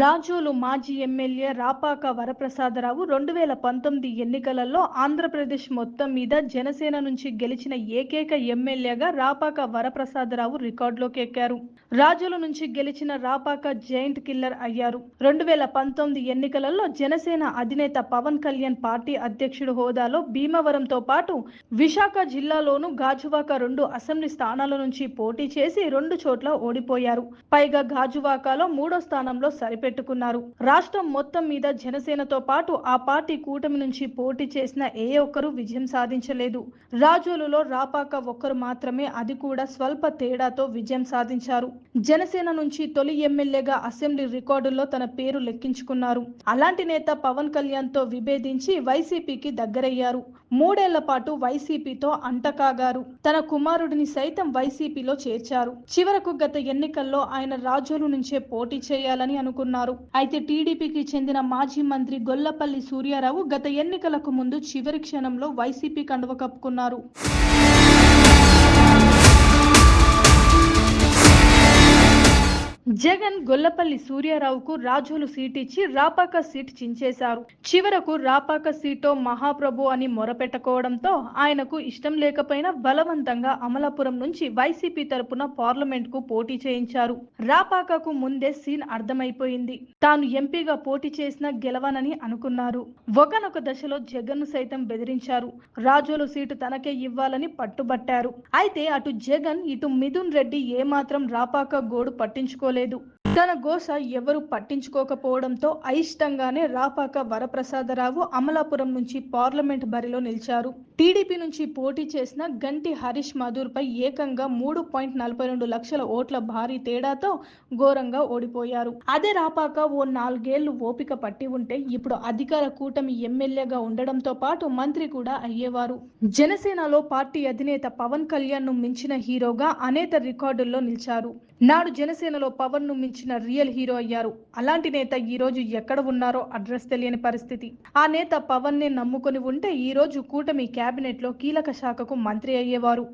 రాజోలు మాజీ ఎమ్మెల్యే రాపాక వరప్రసాదరావు రెండు వేల పంతొమ్మిది ఎన్నికలలో ఆంధ్రప్రదేశ్ మొత్తం మీద జనసేన నుంచి గెలిచిన ఏకైక ఎమ్మెల్యేగా రాపాక వరప్రసాదరావు రికార్డులోకి ఎక్కారు. రాజోలు నుంచి గెలిచిన రాపాక జైంట్ కిల్లర్ అయ్యారు. రెండు వేల పంతొమ్మిది ఎన్నికలలో జనసేన అధినేత పవన్ కళ్యాణ్ పార్టీ అధ్యక్షుడు హోదాలో భీమవరంతో పాటు విశాఖ జిల్లాలోను గాజువాక రెండు అసెంబ్లీ స్థానాల నుంచి పోటీ చేసి రెండు చోట్ల ఓడిపోయారు. పైగా గాజువాకలో మూడో స్థానంలో పెట్టుకున్నారు. రాష్ట్రం మొత్తం మీద జనసేనతో పాటు ఆ పార్టీ కూటమి నుంచి పోటీ చేసిన ఏ ఒక్కరూ విజయం సాధించలేదు. రాజోలులో రాపాక ఒక్కరు మాత్రమే అది కూడా స్వల్ప తేడాతో విజయం సాధించారు. జనసేన నుంచి తొలి ఎమ్మెల్యేగా అసెంబ్లీ రికార్డుల్లో తన పేరు లెక్కించుకున్నారు. అలాంటి నేత పవన్ కళ్యాణ్తో విభేదించి వైసీపీకి దగ్గరయ్యారు. మూడేళ్ళ పాటు వైసీపీతో అంటకాగారు. తన కుమారుడిని సైతం వైసీపీలో చేర్చారు. చివరకు గత ఎన్నికల్లో ఆయన రాజోలు నుంచే పోటీ చేయాలని అనుకున్నారు. అయితే టీడీపీకి చెందిన మాజీ మంత్రి గొల్లపల్లి సూర్యారావు గత ఎన్నికలకు ముందు చివరి క్షణంలో వైసీపీ కండువ కప్పుకున్నారు. జగన్ గొల్లపల్లి సూర్యారావుకు రాజోలు సీట్ ఇచ్చి రాపాక సీట్ చించేశారు. చివరకు రాపాక సీటో మహాప్రభు అని మొరపెట్టుకోవడంతో ఆయనకు ఇష్టం లేకపోయినా బలవంతంగా అమలాపురం నుంచి వైసీపీ తరపున పార్లమెంట్కు పోటీ చేయించారు. రాపాకకు ముందే సీన్ అర్థమైపోయింది. తాను ఎంపీగా పోటీ చేసినా గెలవనని అనుకున్నారు. ఒకనొక దశలో జగన్ సైతం బెదిరించారు. రాజోలు సీటు తనకే ఇవ్వాలని పట్టుబట్టారు. అయితే అటు జగన్ ఇటు మిథున్ రెడ్డి ఏమాత్రం రాపాక గోడు పట్టించుకోలేదు. తన గోస ఎవరు పట్టించుకోకపోవడంతో అయిష్టంగానే రాపాక వరప్రసాదరావు అమలాపురం నుంచి పార్లమెంట్ బరిలో నిలిచారు. టీడీపీ నుంచి పోటీ చేసిన గంటి హరీష్ మధుర్ పై ఏకంగా మూడు పాయింట్ నలభై రెండు లక్షల ఓట్ల భారీ తేడాతో ఘోరంగా ఓడిపోయారు. అదే రాపాక ఓ నాలుగేళ్ళు ఓపిక పట్టి ఉంటే ఇప్పుడు అధికార కూటమి ఎమ్మెల్యేగా ఉండడంతో పాటు మంత్రి కూడా అయ్యేవారు. జనసేనలో పార్టీ అధినేత పవన్ కళ్యాణ్ను మించిన హీరోగా అనేక రికార్డుల్లో నిలిచారు. నాడు జనసేనలో పవన్ను మించిన రియల్ హీరో అయ్యారు. అలాంటి నేత ఈ రోజు ఎక్కడ ఉన్నారో అడ్రస్ తెలియని పరిస్థితి. ఆ నేత పవన్ని నమ్ముకొని ఉంటే ఈ రోజు కూటమి కేబినెట్లో కీలక శాఖకు మంత్రి అయ్యేవారు.